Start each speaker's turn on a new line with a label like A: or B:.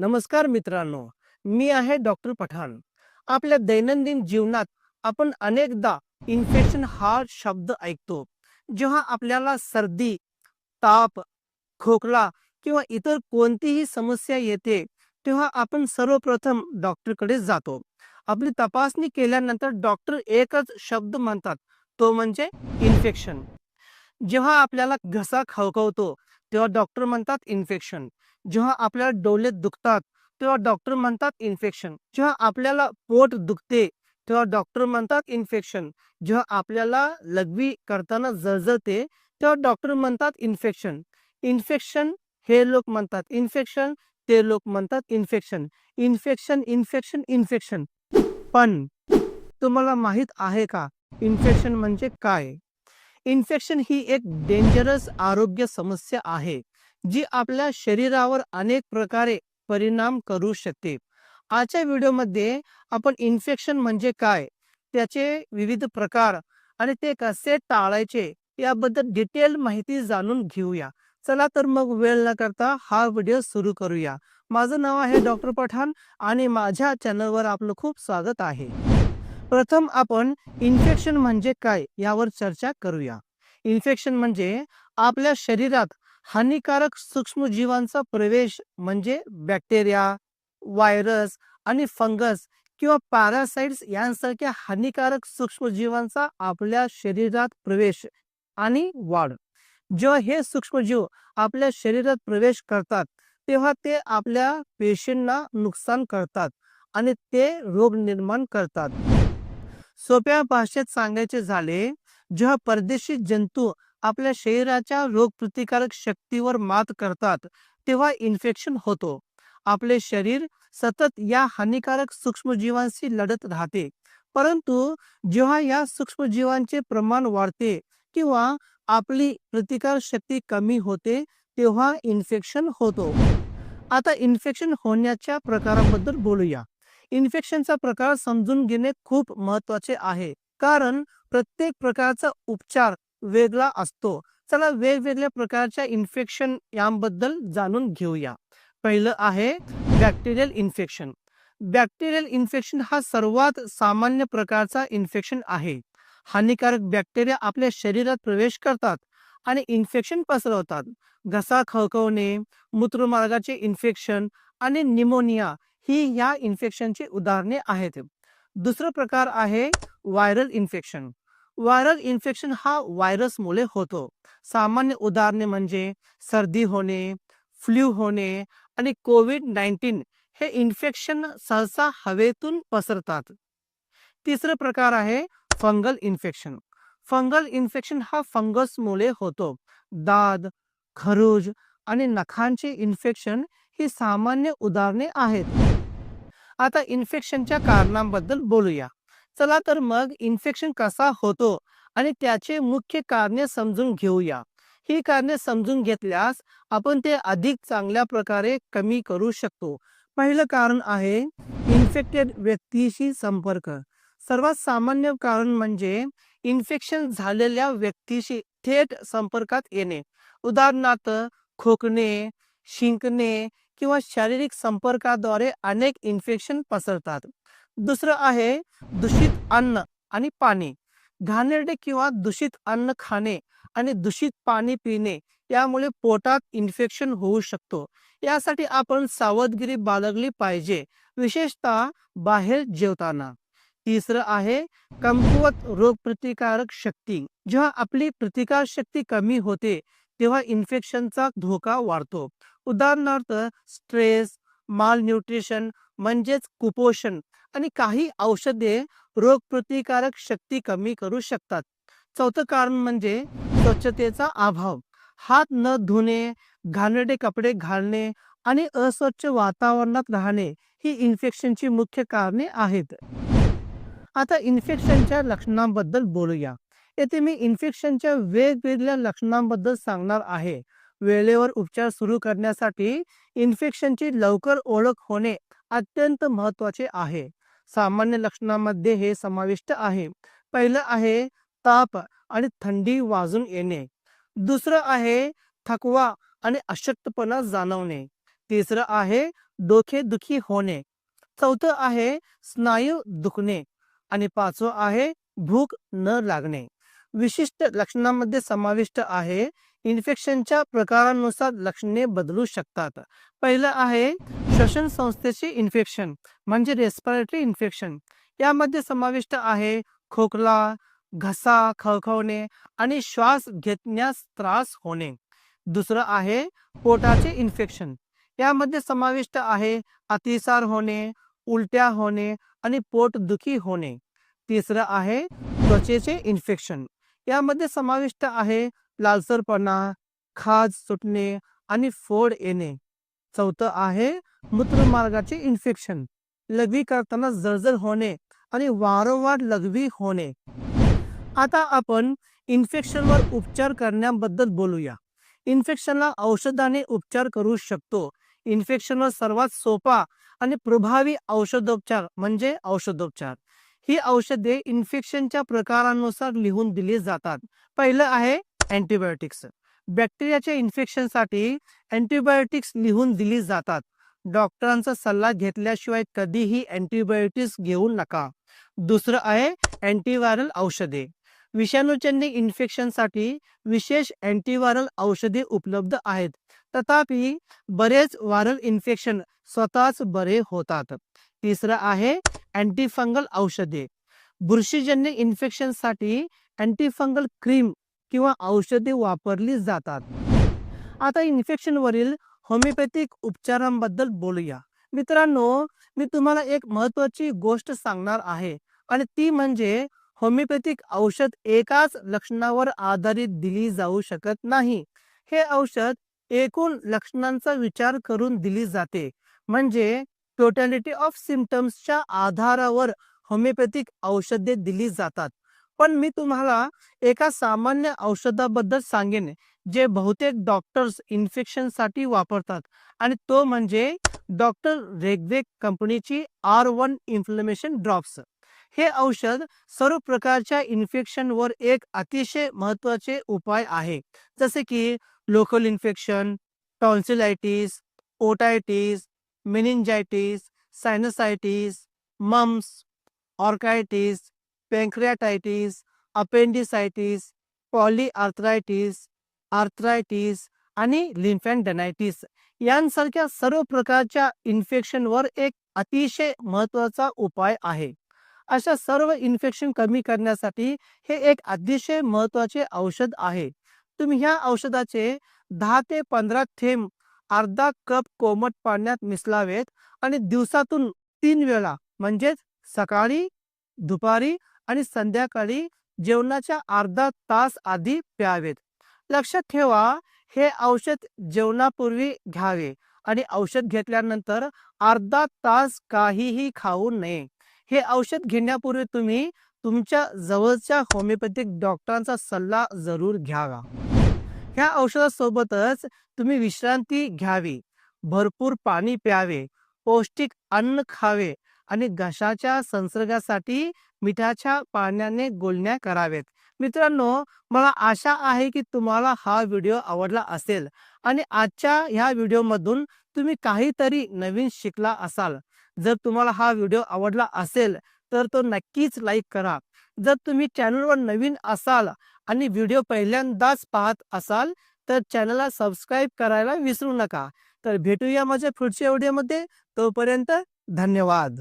A: नमस्कार मित्रांनो मी आहे डॉक्टर पठाण. आपल्या दैनंदिन जीवनात आपण अनेकदा इन्फेक्शन हा शब्द ऐकतो जेव्हा आपल्याला सर्दी ताप खोकला किंवा इतर कोणतीही समस्या येते तेव्हा आपण सर्वप्रथम डॉक्टरकडे जातो. आपली तपासणी केल्यानंतर डॉक्टर एकच शब्द म्हणतात तो म्हणजे इन्फेक्शन जेव्हा आपल्याला घसा खवखवतो तेव्हा डॉक्टर म्हणतात इन्फेक्शन जेव्हा आपल्याला डोले दुखतात तेव्हा डॉक्टर म्हणतात इन्फेक्शन जेव्हा आपल्याला पोट दुखते तेव्हा डॉक्टर म्हणतात इन्फेक्शन जेव्हा आपल्याला लघवी करताना जळजळते तेव्हा डॉक्टर म्हणतात इन्फेक्शन इन्फेक्शन हे लोक म्हणतात. इन्फेक्शन ते लोक म्हणतात इन्फेक्शन इन्फेक्शन इन्फेक्शन इन्फेक्शन पण तुम्हाला माहीत आहे का? इन्फेक्शन म्हणजे काय? इन्फेक्शन ही एक डेंजरस आरोग्य समस्या आहे जी आपल्या शरीरावर अनेक प्रकारे परिणाम करू शकते. आजच्या व्हिडिओमध्ये आपण इन्फेक्शन म्हणजे काय त्याचे विविध प्रकार आणि ते कसे टाळायचे याबद्दल डिटेल माहिती जाणून घेऊया. चला तर मग वेळ न करता हा व्हिडिओ सुरू करूया. माझं नाव आहे डॉक्टर पठाण आणि माझ्या चॅनलवर आपलं खूप स्वागत आहे. प्रथम आपण इन्फेक्शन म्हणजे काय यावर चर्चा करूया. इन्फेक्शन म्हणजे आपल्या शरीरात हानिकारक सूक्ष्मजीवांचा प्रवेश म्हणजे बॅक्टेरिया व्हायरस आणि फंगस किंवा पॅरासाइट्स यांसारख्या हानिकारक सूक्ष्मजीवांचा आपल्या शरीरात प्रवेश आणि वाढ. जेव्हा हे सूक्ष्मजीव आपल्या शरीरात प्रवेश करतात तेव्हा ते आपल्या पेशींना नुकसान करतात आणि ते रोग निर्माण करतात. सोप्या भाषेत सांगायचे झाले जेव्हा परदेशी जंतू आपल्या शरीराच्या रोगप्रतिकारक शक्तीवर मात करतात तेव्हा इन्फेक्शन होतो. आपले शरीर सतत या हानिकारक सूक्ष्मजीवांशी लढत राहते. परंतु जेव्हा या सूक्ष्मजीवांचे प्रमाण वाढते किंवा आपली प्रतिकार शक्ती कमी होते तेव्हा इन्फेक्शन होतो. आता इन्फेक्शन होण्याच्या प्रकाराबद्दल बोलूया. इन्फेक्शनचा प्रकार समजून घेणे खूप महत्त्वाचे आहे. कारण प्रत्येक प्रकारचा उपचार वेगळा असतो. चला वेगवेगळ्या प्रकारच्या इन्फेक्शन याबद्दल जाणून घेऊया. पहिलं आहे बॅक्टेरियल इन्फेक्शन. बॅक्टेरियल इन्फेक्शन हा सर्वात सामान्य प्रकारचा इन्फेक्शन आहे. हानिकारक बॅक्टेरिया आपल्या शरीरात प्रवेश करतात आणि इन्फेक्शन पसरवतात. घसा खवखवणे मूत्रमार्गाचे इन्फेक्शन आणि निमोनिया ही या इन्फेक्शनची उदाहरणे आहेत. दुसरा प्रकार आहे व्हायरल इन्फेक्शन. व्हायरल इन्फेक्शन हा व्हायरसमुळे होतो. सामान्य उदाहरणे म्हणजे सर्दी होणे फ्ल्यू होणे आणि कोविड नाईन्टीन हे इन्फेक्शन सहसा हवेतून पसरतात. तिसरा प्रकार आहे फंगल इन्फेक्शन. फंगल इन्फेक्शन हा फंगसमुळे होतो. दाद खरूज आणि नखांचे इन्फेक्शन ही सामान्य उदाहरणे आहेत. आता इन्फेक्शनच्या कारणांबद्दल बोलूया. चला तर मग इन्फेक्शन कसा होतो आणि त्याचे मुख्य कारणे समजून घेऊया. ही कारणे समजून घेतल्यास आपण ते अधिक चांगल्या प्रकारे कमी करू शकतो. पहिलं कारण आहे इन्फेक्टेड व्यक्तीशी संपर्क. सर्वात सामान्य कारण म्हणजे इन्फेक्शन झालेल्या व्यक्तीशी थेट संपर्कात येणे. उदाहरणार्थ खोकणे शिंकणे किंवा शारीरिक संपर्काद्वारे अनेक इन्फेक्शन पसरतात. दुसरं आहे दूषित अन्न आणि पाणी. घाणेरडे किंवा दूषित अन्न खाणे आणि दूषित पाणी पिणे यामुळे पोटात इन्फेक्शन होऊ शकतो. यासाठी आपण सावधगिरी बाळगली पाहिजे विशेषतः बाहेर जेवताना. तिसरं आहे कमकुवत रोगप्रतिकारक शक्ती. जेव्हा आपली प्रतिकार शक्ती कमी होते तेव्हा इन्फेक्शनचा धोका वाढतो. उदाहरणार्थ स्ट्रेस माल न्यूट्रिशन म्हणजेच कुपोषण आणि काही औषधे रोगप्रतिकारक शक्ती कमी करू शकतात. चौथं कारण म्हणजे स्वच्छतेचा अभाव. हात न धुणे घाणेरडे कपडे घालणे आणि अस्वच्छ वातावरणात राहणे ही इन्फेक्शनची मुख्य कारणे आहेत. आता इन्फेक्शनच्या लक्षणांबद्दल बोलूया. येथे मी इन्फेक्शनच्या वेगवेगळ्या लक्षणांबद्दल सांगणार आहे. वेळेवर उपचार सुरू करण्यासाठी इन्फेक्शनची लवकर ओळख होणे अत्यंत महत्त्वाचे आहे. सामान्य लक्षणामध्ये हे समाविष्ट आहे. पहिलं आहे ताप आणि थंडी वाजून येणे. दुसरं आहे थकवा आणि अशक्तपणा जाणवणे. तिसरं आहे डोकेदुखी होणे. चौथं आहे स्नायू दुखणे. आणि पाचवं आहे भूक न लागणे. विशिष्ट लक्षणांमध्ये समाविष्ट आहे इन्फेक्शनच्या प्रकारानुसार लक्षणे बदलू शकतात. पहिलं आहे श्वसन संस्थेचे इन्फेक्शन म्हणजे रेस्पिरेटरी इन्फेक्शन यामध्ये समाविष्ट आहे खोकला घसा खवखवणे आणि श्वास घेण्यास त्रास होणे. दुसरं आहे पोटाचे इन्फेक्शन यामध्ये समाविष्ट आहे अतिसार होणे उलट्या होणे आणि पोटदुखी होणे. तिसरं आहे त्वचेचे इन्फेक्शन यामध्ये समाविष्ट आहे लालसरपणा खाज सुटणे आणि फोड येणे. चौथं आहे मूत्रमार्गाचे इन्फेक्शन लघवी करताना जळजळ होणे आणि वारंवार लघवी होणे. आता आपण इन्फेक्शनवर उपचार करण्याबद्दल बोलूया. इन्फेक्शनला औषधाने उपचार करू शकतो. इन्फेक्शनवर सर्वात सोपा आणि प्रभावी औषधोपचार म्हणजे औषधोपचार. ही औषधे इन्फेक्शनच्या प्रकारानुसार लिहून दिली जातात. पहिलं आहे अँटीबायोटिक्स. बॅक्टेरियाच्या इन्फेक्शनसाठी अँटीबायोटिक्स लिहून दिली जातात. डॉक्टरांचा सल्ला घेतल्याशिवाय कधीही अँटीबायोटिक्स घेऊ नका. दुसरं आहे अँटीव्हायरल औषधे. विषाणूजन्य इन्फेक्शनसाठी विशेष अँटीव्हायरल औषधे उपलब्ध आहेत. तथापि बरेच व्हायरल इन्फेक्शन स्वतःच बरे होतात. तिसरं आहे अँटीफंगल औषधे. बुरशीजन्य इन्फेक्शनसाठी अँटीफंगल क्रीम किंवा औषधे वापरली जातात. आता इन्फेक्शनवरील होमिओपॅथिक उपचारांबद्दल बोलूया. मित्रांनो मी तुम्हाला एक महत्वाची गोष्ट सांगणार आहे आणि ती म्हणजे होमिओपॅथिक औषध एकाच लक्षणावर आधारित दिली जाऊ शकत नाही. हे औषध एकूण लक्षणांचा विचार करून दिली जाते. म्हणजे टोटॅलिटी ऑफ सिमटम्सच्या आधारावर होमिओपॅथिक औषधे दिली जातात. पण मी तुम्हाला एका सामान्य औषधाबद्दल सांगेन जे बहुतेक डॉक्टर्स इन्फेक्शनसाठी वापरतात. आणि तो म्हणजे डॉक्टर रेगवेग कंपनीची आर वन इन्फ्लमेशन ड्रॉप्स. हे औषध सर्व प्रकारच्या इन्फेक्शनवर एक अतिशय महत्त्वाचे उपाय आहे. जसे की local infection tonsillitis otitis meningitis sinusitis mumps orchitis pancreatitis appendicitis polyarthritis arthritis आणि लिम्फॅन्डनायटीस यांसारख्या सर्व प्रकारच्या इन्फेक्शनवर एक अतिशय महत्त्वाचा उपाय आहे. अशा सर्व इन्फेक्शन कमी करण्यासाठी हे एक अतिशय महत्त्वाचे औषध आहे. तुम्ही ह्या औषधाचे दहा ते पंधरा थेंब अर्धा कप कोमट पाण्यात मिसलावेत आणि दिवसातून तीन वेळा म्हणजेच सकाळी दुपारी आणि संध्याकाळी जेवणाच्या अर्धा तास आधी प्यावेत. लक्षात ठेवा हे औषध जेवणापूर्वी घ्यावे आणि औषध घेतल्यानंतर अर्धा तास काहीही खाऊ नये. हे औषध घेण्यापूर्वी तुम्ही तुमच्या जवळच्या होमिओपॅथिक डॉक्टरांचा सल्ला जरूर घ्यावा. ह्या औषधासोबतच तुम्ही विश्रांती घ्यावी. भरपूर पाणी प्यावे. पौष्टिक अन्न खावे. आणि घशाच्या संसर्गासाठी मिठाच्या पाण्याने गोलण्या करावेत मित्रांनो मला आशा आहे की तुम्हाला हा व्हिडिओ आवडला असेल आणि आजच्या ह्या व्हिडिओमधून तुम्ही काहीतरी नवीन शिकला असाल. जर तुम्हाला हा व्हिडिओ आवडला असेल तर तो नक्कीच लाईक करा. जर तुम्ही चॅनलवर नवीन असाल आणि व्हिडिओ पहिल्यांदाच पाहत असाल तर चॅनलला सबस्क्राईब करायला विसरू नका. तर भेटूया माझ्या पुढच्या व्हिडिओमध्ये. तोपर्यंत धन्यवाद.